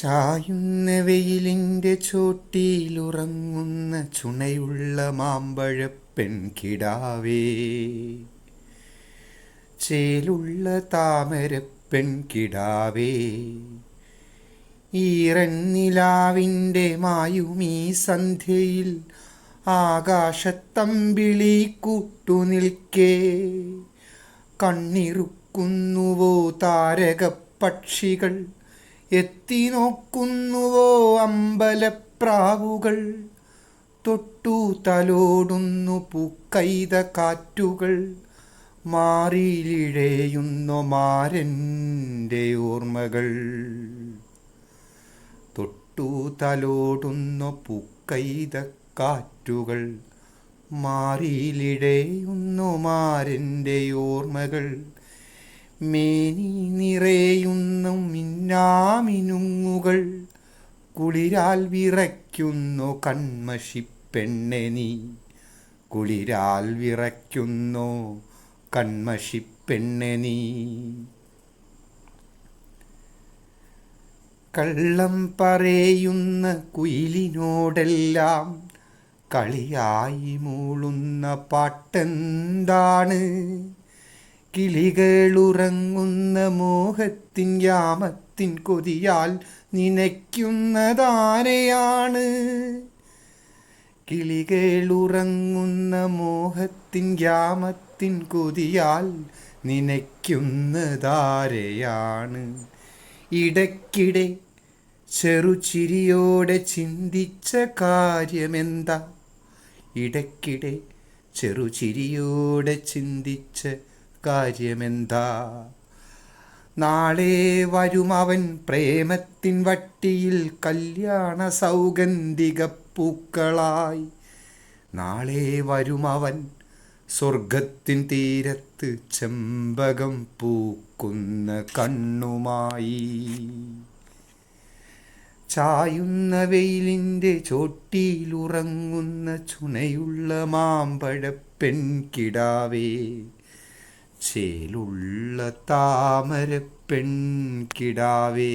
ചായുന്ന വെയിലിന്റെ ചോട്ടിയിലുറങ്ങുന്ന ചുണയുള്ള മാമ്പഴ കിടാവേ. ചേലുള്ള താമരപ്പെൺ കിടാവേ. ഈറന്നിലാവിന്റെ മായുമീ സന്ധ്യയിൽ ആകാശത്തമ്പിളി കൂട്ടുനിൽക്കേ കണ്ണിറുക്കുന്നുവോ താരകപ്പക്ഷികൾ എത്തി നോക്കുന്നുവോ അമ്പലപ്രാവുകൾ? തൊട്ടു തലോടുന്നു പൂക്കൈത കാറ്റുകൾ. മാറിയിലിഴയുന്നു മാരന്റെ ഓർമ്മകൾ. തൊട്ടു തലോടുന്നു പൂക്കൈത കാറ്റുകൾ. മാറിയിലിഴയുന്നു മാരന്റെ ഓർമ്മകൾ. മേനി മിന്നാമിനുങ്ങുകൾ കുളിരാൽ വിറയ്ക്കുന്നു കൺമഷിപ്പെണ്ണെ നീ. കുളിരാൽ വിറയ്ക്കുന്നു കൺമഷിപ്പെണ്ണെ നീ. കള്ളം പറയുന്ന കുയിലിനോടെല്ലാം കളിയായി മൂളുന്ന പാട്ടെന്താണ്? കിളികളുറങ്ങുന്ന മോഹത്തിൻ യാമത്തിൻ കൊതിയാൽ നനയ്ക്കുന്നതാരെയാണ്? കിളികളുറങ്ങുന്ന മോഹത്തിൻ യാമത്തിൻ കൊതിയാൽ നനയ്ക്കുന്നതാരെയാണ്? ഇടയ്ക്കിടെ ചെറുചിരിയോടെ ചിന്തിച്ച കാര്യമെന്താ? ഇടയ്ക്കിടെ ചെറുചിരിയോടെ ചിന്തിച്ച കാര്യമെന്താ? നാളെ വരും അവൻ പ്രേമത്തിൻ വട്ടിയിൽ കല്യാണ സൗഗന്ധിക പൂക്കളായി നാളെ വരും അവൻ സ്വർഗത്തിൻ തീരത്ത് ചെമ്പകം പൂക്കുന്ന കണ്ണുമായി. ചായുന്ന വെയിലിന്റെ ചോട്ടിയിലുറങ്ങുന്ന ചുണയുള്ള മാമ്പഴ പെൺകിടാവേ ചേലുള്ള താമര പെൺകിടാവേ